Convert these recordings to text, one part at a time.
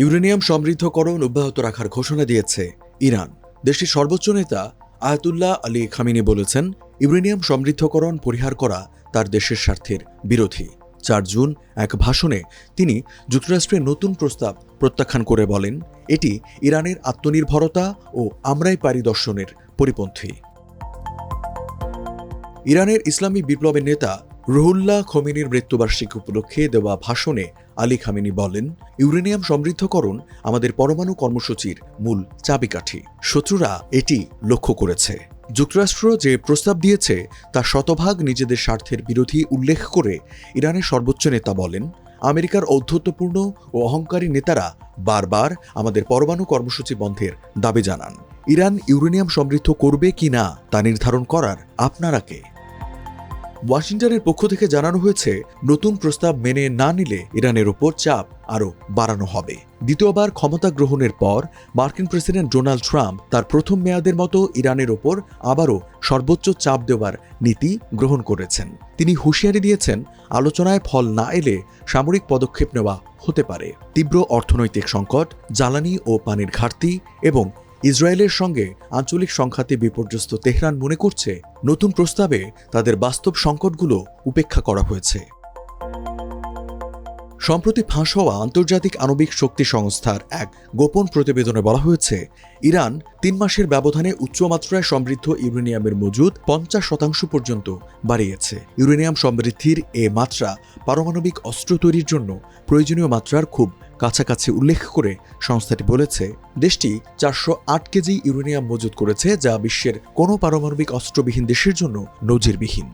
Uranium সমৃদ্ধকরণ অব্যাহত রাখার ঘোষণা দিয়েছে ইরান। দেশটির সর্বোচ্চ নেতা আয়াতুল্লাহ আলী খামিনি বলেছেন, ইউরেনিয়াম সমৃদ্ধকরণ পরিহার করা তার দেশের স্বার্থের বিরোধী। চার জুন এক ভাষণে তিনি যুক্তরাষ্ট্রের নতুন প্রস্তাব প্রত্যাখ্যান করে বলেন, এটি ইরানের আত্মনির্ভরতা ও আমরাই পারি দর্শনের পরিপন্থী। ইরানের ইসলামী বিপ্লবের নেতা রুহুল্লাহ খমিনির মৃত্যুবার্ষিকী উপলক্ষে দেওয়া ভাষণে আলী খামিনি বলেন, ইউরেনিয়াম সমৃদ্ধকরণ আমাদের পরমাণু কর্মসূচির মূল চাবিকাঠি। শত্রুরা এটি লক্ষ্য করেছে। যুক্তরাষ্ট্র যে প্রস্তাব দিয়েছে, তা শতভাগ নিজেদের স্বার্থের বিরোধী উল্লেখ করে ইরানের সর্বোচ্চ নেতা বলেন, আমেরিকার ঔদ্ধত্যপূর্ণ ও অহংকারী নেতারা বারবার আমাদের পরমাণু কর্মসূচি বন্ধের দাবি জানান। ইরান ইউরেনিয়াম সমৃদ্ধ করবে কি না তা নির্ধারণ করার আপনারা কে? ওয়াশিংটনের পক্ষ থেকে জানানো হয়েছে, নতুন প্রস্তাব মেনে না নিলে ইরানের ওপর চাপ আরও বাড়ানো হবে। দ্বিতীয়বার ক্ষমতা গ্রহণের পর মার্কিন প্রেসিডেন্ট ডোনাল্ড ট্রাম্প তার প্রথম মেয়াদের মতো ইরানের ওপর আবারও সর্বোচ্চ চাপ দেওয়ার নীতি গ্রহণ করেছেন। তিনি হুঁশিয়ারি দিয়েছেন, আলোচনায় ফল না এলে সামরিক পদক্ষেপ নেওয়া হতে পারে। তীব্র অর্থনৈতিক সংকট, জ্বালানি ও পানির ঘাটতি এবং ইসরায়েলের সঙ্গে আঞ্চলিক সংঘাতে বিপর্যস্ত তেহরান মনে করছে, নতুন প্রস্তাবে তাদের বাস্তব সংকটগুলো উপেক্ষা করা হয়েছে। সম্প্রতি ফাঁস হওয়া আন্তর্জাতিক আণবিক শক্তি সংস্থার এক গোপন প্রতিবেদনে বলা হয়েছে, ইরান তিন মাসের ব্যবধানে উচ্চমাত্রায় সমৃদ্ধ ইউরেনিয়ামের মজুদ পঞ্চাশ শতাংশ পর্যন্ত বাড়িয়েছে। ইউরেনিয়াম সমৃদ্ধির এ মাত্রা পারমাণবিক অস্ত্র তৈরির জন্য প্রয়োজনীয় মাত্রার খুব কাছাকাছি উল্লেখ করে সংস্থাটি বলেছে, দেশটি চারশো আট কেজি ইউরেনিয়াম মজুত করেছে, যা বিশ্বের কোনো পারমাণবিক অস্ত্রবিহীন দেশের জন্য নজিরবিহীন।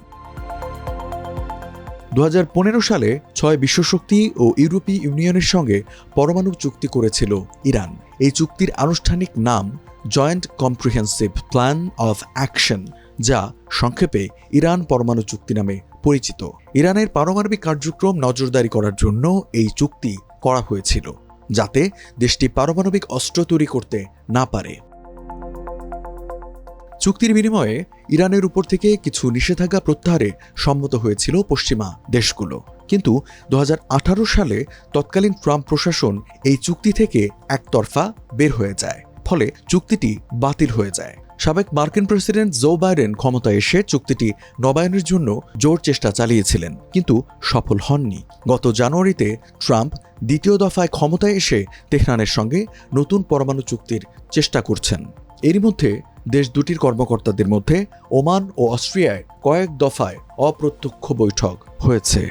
দু হাজার পনেরো সালে ছয় বিশ্বশক্তি ও ইউরোপীয় ইউনিয়নের সঙ্গে পরমাণু চুক্তি করেছিল ইরান। এই চুক্তির আনুষ্ঠানিক নাম joint comprehensive plan of action যা সংক্ষেপে ইরান পরমাণু চুক্তি নামে পরিচিত। ইরানের পারমাণবিক কার্যক্রম নজরদারি করার জন্য এই চুক্তি করা হয়েছিল, যাতে দেশটি পারমাণবিক অস্ত্র তৈরি করতে না পারে। চুক্তির বিনিময়ে ইরানের উপর থেকে কিছু নিষেধাজ্ঞা প্রত্যাহারে সম্মত হয়েছিল পশ্চিমা দেশগুলো। কিন্তু দু হাজার আঠারো সালে তৎকালীন ট্রাম্প প্রশাসন এই চুক্তি থেকে একতরফা বের হয়ে যায়, ফলে চুক্তিটি বাতিল হয়ে যায়। সাবেক মার্কিন প্রেসিডেন্ট জো বাইডেন ক্ষমতায় এসে চুক্তিটি নবায়নের জন্য জোর চেষ্টা চালিয়েছিলেন, কিন্তু সফল হননি। গত জানুয়ারিতে ট্রাম্প দ্বিতীয় দফায় ক্ষমতায় এসে তেহরানের সঙ্গে নতুন পরমাণু চুক্তির চেষ্টা করছেন। এরই মধ্যে দেশ দুটির কর্মকর্তাদের মধ্যে ওমান ও অস্ট্রিয়ায় কয়েক দফায় অপ্রত্যক্ষ বৈঠক হয়েছে।